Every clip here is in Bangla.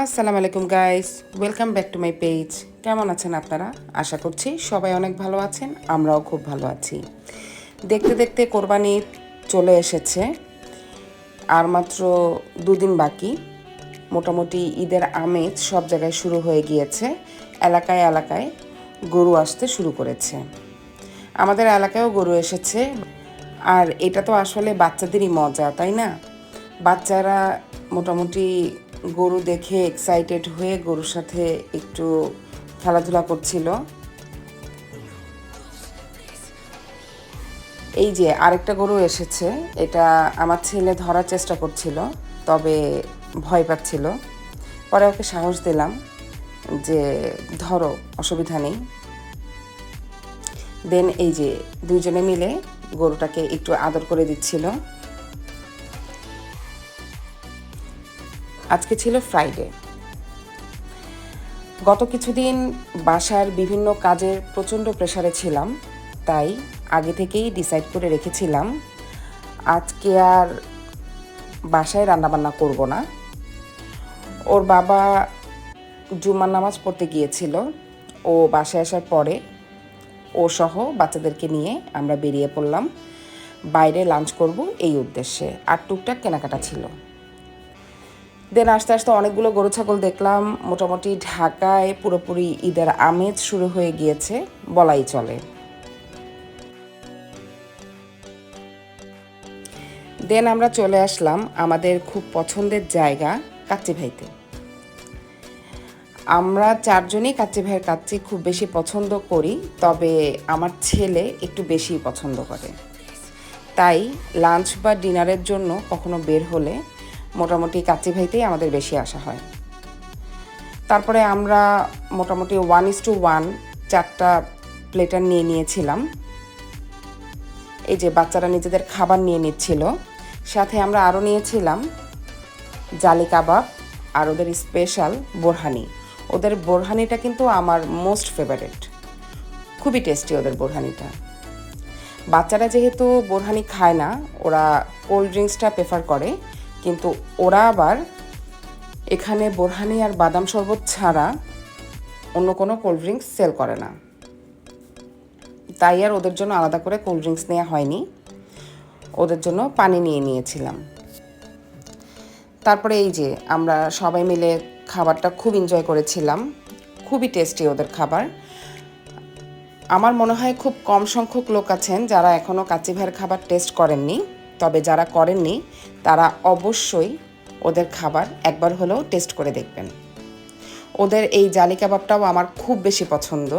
আসসালামু আলাইকুম guys welcome back to my page কেমন আছেন আপনারা? আশা করছি সবাই অনেক ভালো আছেন, আমরাও খুব ভালো আছি। দেখতে দেখতে কোরবানি চলে এসেছে, আর মাত্র দুদিন বাকি। মোটামুটি ঈদের আমেজ সব জায়গায় শুরু হয়ে গিয়েছে, এলাকায় এলাকায় গরু আসতে শুরু করেছে। আমাদের এলাকায়ও গরু এসেছে, আর এটা তো আসলে বাচ্চাদেরই মজা, তাই না? বাচ্চারা মোটামুটি গরু দেখে এক্সাইটেড হয়ে গরুর সাথে একটু খেলাধুলা করছিল। এই যে আরেকটা গরু এসেছে, এটা আমার ছেলে ধরার চেষ্টা করছিল, তবে ভয় পাচ্ছিল। পরে ওকে সাহস দিলাম যে, ধরো, অসুবিধা নেই। দেন এই যে দুইজনে মিলে গরুটাকে একটু আদর করে দিচ্ছিল। আজকে ছিল ফ্রাইডে গত কিছুদিন বাসার বিভিন্ন কাজের প্রচণ্ড প্রেশারে ছিলাম, তাই আগে থেকেই ডিসাইড করে রেখেছিলাম, আজকে আর বাসায় রান্নাবান্না করব না। ওর বাবা জুমার নামাজ পড়তে গিয়েছিল, ও বাসায় আসার পরে ও সহ বাচ্চাদেরকে নিয়ে আমরা বেরিয়ে পড়লাম। বাইরে লাঞ্চ করব এই উদ্দেশ্যে। আর টুকটাক কেনাকাটা ছিল। দেন আস্তে আস্তে অনেকগুলো গরু ছাগল দেখলাম। মোটামুটি ঢাকায় পুরোপুরি ঈদের আমেজ শুরু হয়ে গিয়েছে, বলাই চলে। দেন আমরা চলে আসলাম আমাদের খুব পছন্দের জায়গা কাচ্চি ভাইতে আমরা চারজনই কাচ্চি ভাইয়ের কাচ্চি খুব বেশি পছন্দ করি, তবে আমার ছেলে একটু বেশি পছন্দ করে। তাই লাঞ্চ বা ডিনারের জন্য কখনো বের হলে মোটামুটি কাচ্চি ভাইতেই আমাদের বেশি আসা হয়। তারপরে আমরা মোটামুটি ওয়ান ইস টু ওয়ান চারটা প্লেটার নিয়ে নিয়েছিলাম। এই যে বাচ্চারা নিজেদের খাবার নিয়ে নিচ্ছিল। সাথে আমরা আরও নিয়েছিলাম জালি কাবাব আর ওদের স্পেশাল বোরহানি। ওদের বোরহানিটা কিন্তু আমার মোস্ট ফেভারেট খুবই টেস্টি ওদের বোরহানিটা। বাচ্চারা যেহেতু বোরহানি খায় না, ওরা কোল্ড ড্রিঙ্কসটা প্রেফার করে। কিন্তু ওরা আবার এখানে বোরহানি আর বাদাম শরবত ছাড়া অন্য কোনো কোল্ড ড্রিঙ্কস সেল করে না। তাই আর ওদের জন্য আলাদা করে কোল্ড ড্রিঙ্কস নেওয়া হয়নি। ওদের জন্য পানি নিয়ে নিয়েছিলাম। তারপরে এই যে আমরা সবাই মিলে খাবারটা খুব এনজয় করেছিলাম। খুবই টেস্টি ওদের খাবার। আমার মনে হয় খুব কম সংখ্যক লোক আছেন যারা এখনও কাচি ভাইয়ের খাবার টেস্ট করেননি। তবে যারা করেননি, তারা অবশ্যই ওদের খাবার একবার হলেও টেস্ট করে দেখবেন। ওদের এই জালি কাবাবটাও আমার খুব বেশি পছন্দ।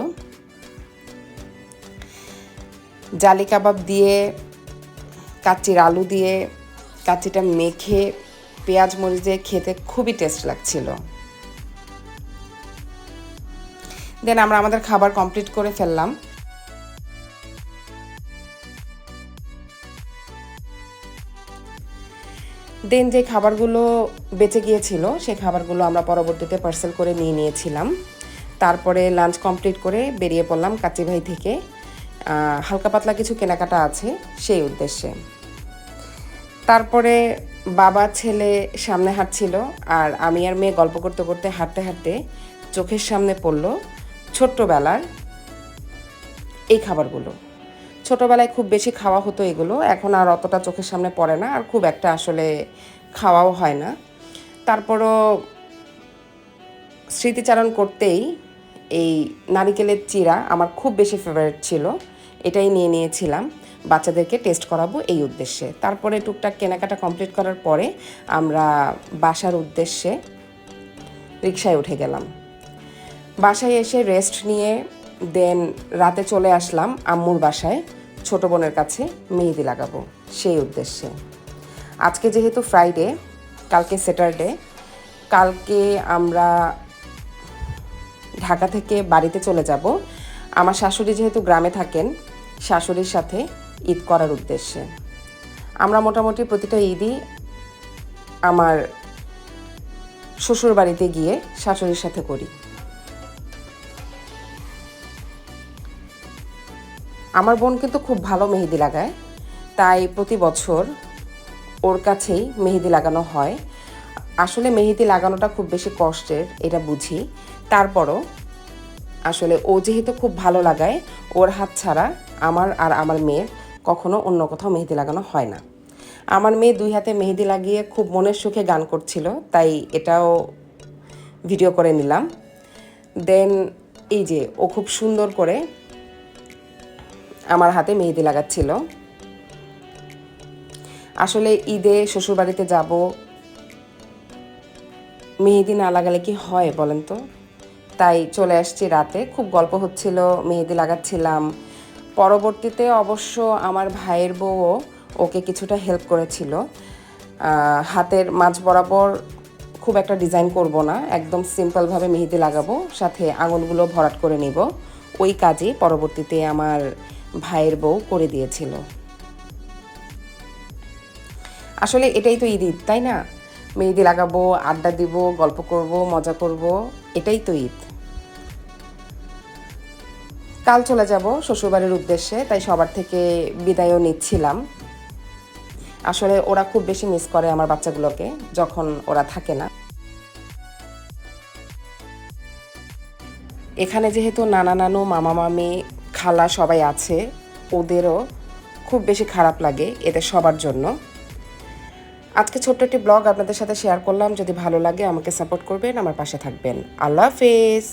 জালি কাবাব দিয়ে, কাচির আলু দিয়ে, কাচিটা মেখে, পেঁয়াজ মরিচ দিয়ে খেতে খুবই টেস্ট লাগছিল। দেন আমরা আমাদের খাবার কমপ্লিট করে ফেললাম। দেন যে খাবারগুলো বেঁচে গিয়েছিল, সেই খাবারগুলো আমরা পরবর্তীতে পার্সেল করে নিয়ে নিয়েছিলাম। তারপরে লাঞ্চ কমপ্লিট করে বেরিয়ে পড়লাম কাচিভাই থেকে। হালকা পাতলা কিছু কেনাকাটা আছে সেই উদ্দেশ্যে। তারপরে বাবা, ছেলে সামনে হাঁটছিল আর আমি আর মেয়ে গল্প করতে করতে হাঁটতে হাঁটতে চোখের সামনে পড়ল ছোট্টবেলার এই খাবারগুলো। ছোটোবেলায় খুব বেশি খাওয়া হতো এগুলো, এখন আর অতটা চোখের সামনে পড়ে না, আর খুব একটা আসলে খাওয়াও হয় না। তারপরও স্মৃতিচারণ করতেই এই নারিকেলের চিরা আমার খুব বেশি ফেভারিট ছিল, এটাই নিয়ে নিয়েছিলাম। বাচ্চাদেরকে টেস্ট করাবো এই উদ্দেশ্যে। তারপরে টুকটাক কেনাকাটা কমপ্লিট করার পরে আমরা বাসার উদ্দেশ্যে রিক্সায় উঠে গেলাম। বাসায় এসে রেস্ট নিয়ে দেন রাতে চলে আসলাম আম্মুর বাসায়, ছোট বোনের কাছে মেহেদি লাগাবো, সেই উদ্দেশ্যে। আজকে যেহেতু ফ্রাইডে কালকে স্যাটারডে কালকে আমরা ঢাকা থেকে বাড়িতে চলে যাব। আমার শাশুড়ি যেহেতু গ্রামে থাকেন, শাশুড়ির সাথে ঈদ করার উদ্দেশ্যে। আমরা মোটামুটি প্রতিটা ঈদই আমার শ্বশুর বাড়িতে গিয়ে শাশুড়ির সাথে করি। আমার বোন কিন্তু খুব ভালো মেহেদি লাগায়, তাই প্রতি বছর ওর কাছেই মেহেদি লাগানো হয়। আসলে মেহেদি লাগানোটা খুব বেশি কষ্টের, এটা বুঝি। তারপরও আসলে ও যেহেতু খুব ভালো লাগায়, ওর হাত ছাড়া আমার আর আমার মেয়ের কখনো অন্য কোথাও মেহেদি লাগানো হয় না। আমার মেয়ে দুই হাতে মেহেদি লাগিয়ে খুব মনের সুখে গান করছিল, তাই এটাও ভিডিও করে নিলাম। দেন এই যে ও খুব সুন্দর করে আমার হাতে মেহেদি লাগাচ্ছিল। আসলে ঈদে শ্বশুরবাড়িতে যাব, মেহেদি না লাগালে কি হয় বলেন তো? তাই চলে আসছি রাতে। খুব গল্প হচ্ছিল, মেহেদি লাগাচ্ছিলাম। পরবর্তীতে অবশ্য আমার ভাইয়ের বউও ওকে কিছুটা হেল্প করেছিল। হাতের মাঝ বরাবর খুব একটা ডিজাইন করব না, একদম সিম্পলভাবে মেহেদি লাগাবো, সাথে আঙুলগুলো ভরাট করে নিব। ওই কাজে পরবর্তীতে আমার ভাইয়ের বউ করে দিয়েছিল। আসলে এটাই তো ঈদ ঈদ তাই না? মেহেদি লাগাবো, আড্ডা দিব, গল্প করব, মজা করব, এটাই তো ঈদ। কাল চলে যাব শ্বশুরবাড়ির উদ্দেশ্যে, তাই সবার থেকে বিদায়ও নিচ্ছিলাম। আসলে ওরা খুব বেশি মিস করে আমার বাচ্চাগুলোকে, যখন ওরা থাকে না। এখানে যেহেতু নানা নানু, মামা মামি খালা সবাই আছে, ওদেরও খুব বেশি খারাপ লাগে এদের সবার জন্য। আজকে ছোট্ট একটি ব্লগ আপনাদের সাথে শেয়ার করলাম, যদি ভালো লাগে আমাকে সাপোর্ট করবেন, আমার পাশে থাকবেন। আল্লাহ হাফেজ।